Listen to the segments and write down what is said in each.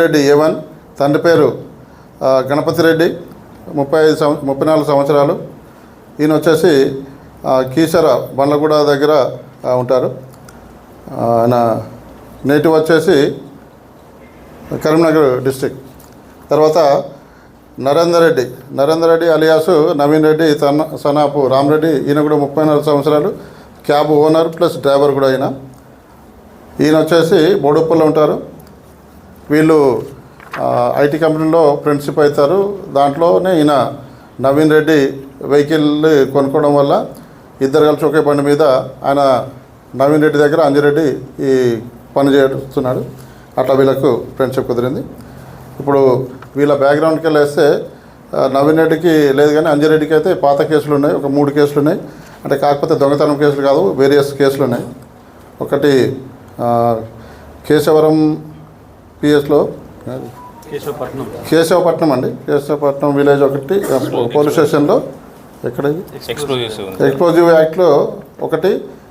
Reddy A1 తండ్రి పేరు గణపతి రెడ్డి ముప్పై ఐదు సంవ ముప్పై నాలుగు సంవత్సరాలు. ఈయన వచ్చేసి కీసర బండ్లగూడ దగ్గర ఉంటారు. ఆయన నేటివ్ వచ్చేసి కరీంనగర్ డిస్టిక్ తర్వాత నరేందర్ రెడ్డి నరేందర్ రెడ్డి అలియాసు నవీన్ రెడ్డి తన సనాపు రామరెడ్డి ఈయన కూడా ముప్పై నాలుగు సంవత్సరాలు. క్యాబ్ ఓనర్ ప్లస్ డ్రైవర్ కూడా ఈయన. ఈయన వచ్చేసి బోడుప్పల్లో ఉంటారు. వీళ్ళు ఐటీ కంపెనీలో ఫ్రెండ్షిప్ అవుతారు. దాంట్లోనే ఈయన నవీన్ రెడ్డి వెహికల్ కొనుక్కోవడం వల్ల ఇద్దరు కలిసి ఒకే బండి మీద ఆయన నవీన్ రెడ్డి దగ్గర అంజిరెడ్డి ఈ పని చేస్తున్నాడు. అట్లా వీళ్ళకు ఫ్రెండ్షిప్ కుదిరింది. ఇప్పుడు వీళ్ళ బ్యాక్గ్రౌండ్కి వెళ్ళేస్తే నవీన్ రెడ్డికి లేదు కానీ అంజిరెడ్డికి అయితే పాత కేసులు ఉన్నాయి ఒక మూడు కేసులు ఉన్నాయి. అంటే కాకపోతే దొంగతనం కేసులు కాదు వేరియస్ కేసులు ఉన్నాయి. ఒకటి కేశవరం పిఎస్లో? కేశవపట్నం. కేశవపట్నం అండి. కేశవపట్నం విలేజ్ ఒకటి ఆ, పోలీస్ స్టేషన్లో. ఎక్కడ ఎక్స్ప్లోజివ్ యాక్ట్లో ఒకటి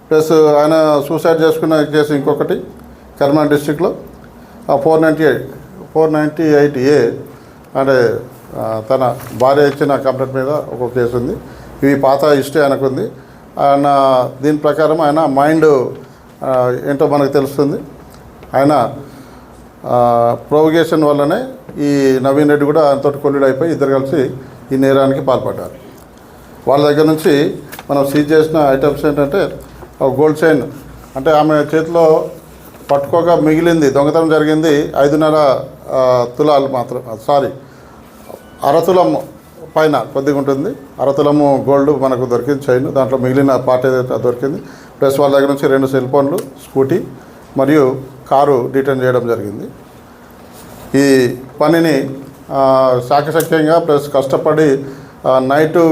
ప్లస్ ఆయన సూసైడ్ చేసుకున్న కేసు ఇంకొకటి కరీంనగర్ డిస్టిక్లో four ninety eight four ninety eight A అంటే ఆ, తన భార్య ఇచ్చిన కంప్లైంట్ మీద ఒక కేసు ఉంది. ఇవి పాత హిస్టరీ ఆయనకు ఉంది ఆయన దీని ప్రకారం ఆయన మైండ్ ఆ, ఏంటో మనకు తెలుస్తుంది. ఆయన ప్రోవగేషన్ వల్లనే ఈ నవీన్ రెడ్డి కూడా ఆయనతో కొల్లుడు అయిపోయి ఇద్దరు కలిసి ఈ నేరానికి పాల్పడ్డారు. వాళ్ళ దగ్గర నుంచి మనం సీజ్ చేసిన ఐటమ్స్ ఏంటంటే ఒక గోల్డ్ చైన్. అంటే ఆమె చేతిలో పట్టుకోగా మిగిలింది దొంగతనం జరిగింది ఐదున్నర తులాలు మాత్రం సారీ అరతులం పైన కొద్దిగా ఉంటుంది. అరతులము గోల్డ్ మనకు దొరికింది చైన్ దాంట్లో మిగిలిన పార్ట్ ఏదైతే దొరికింది. ప్లస్ వాళ్ళ దగ్గర నుంచి రెండు సెల్ ఫోన్లు స్కూటీ మరియు కారు డిటైన్ చేయడం జరిగింది. ఈ పనిని శాఖశక్యంగా ప్లస్ కష్టపడి నైటు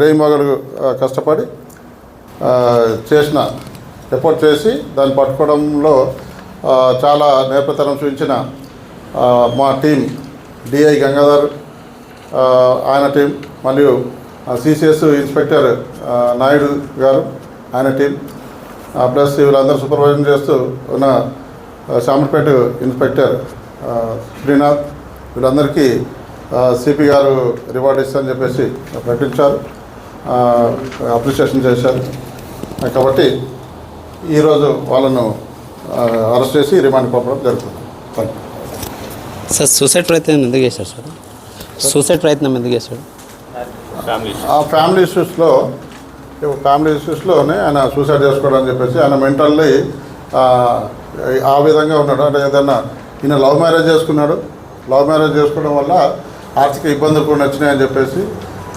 రేయిమగలు కష్టపడి చేసిన ఎఫర్ట్ చేసి దాన్ని పట్టుకోవడంలో చాలా నేర్పతనం చూపించిన మా టీం డిఐ గంగాధర్ ఆయన టీం మరియు సిసిఎస్ ఇన్స్పెక్టర్ నాయుడు గారు ఆయన టీం ప్లస్ వీళ్ళందరూ సూపర్వైజన్ చేస్తూ ఉన్న శామర్పేట ఇన్స్పెక్టర్ శ్రీనాథ్ వీళ్ళందరికీ సిపి గారు రివార్డ్ ఇస్తారని చెప్పేసి ప్రకటించారు. అప్రిషియేషన్ చేశారు. కాబట్టి ఈరోజు వాళ్ళను అరెస్ట్ చేసి రిమాండ్ పంపడం జరుగుతుంది. థ్యాంక్ యూ సార్ సూసైడ్ ప్రయత్నం ఎందుకు చేశారు సార్? సూసైడ్ ప్రయత్నం ఎందుకు చేశాడు ఆ ఫ్యామిలీ ఇష్యూస్లో ఫ్యామిలీ ఇష్యూస్లోనే ఆయన సూసైడ్ చేసుకోవడం అని చెప్పేసి ఆయన మెంటల్లీ ఆ విధంగా ఉన్నాడు. అంటే ఏదన్నా ఈయన లవ్ మ్యారేజ్ చేసుకున్నాడు. లవ్ మ్యారేజ్ చేసుకోవడం వల్ల ఆర్థిక ఇబ్బందులు కూడా వచ్చినాయని చెప్పేసి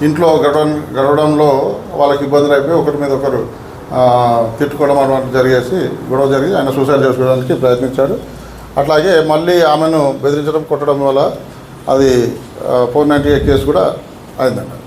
ఇంట్లో గడవడం గడవడంలో వాళ్ళకి ఇబ్బందులు అయిపోయి ఒకరి మీద ఒకరు తిట్టుకోవడం అటువంటి జరిగేసి గొడవ జరిగి ఆయన సూసైడ్ చేసుకోవడానికి ప్రయత్నించాడు. అట్లాగే మళ్ళీ ఆమెను బెదిరించడం కొట్టడం వల్ల అది ఫోర్ నైంటీ ఎయిట్ కేసు కూడా అయిందండి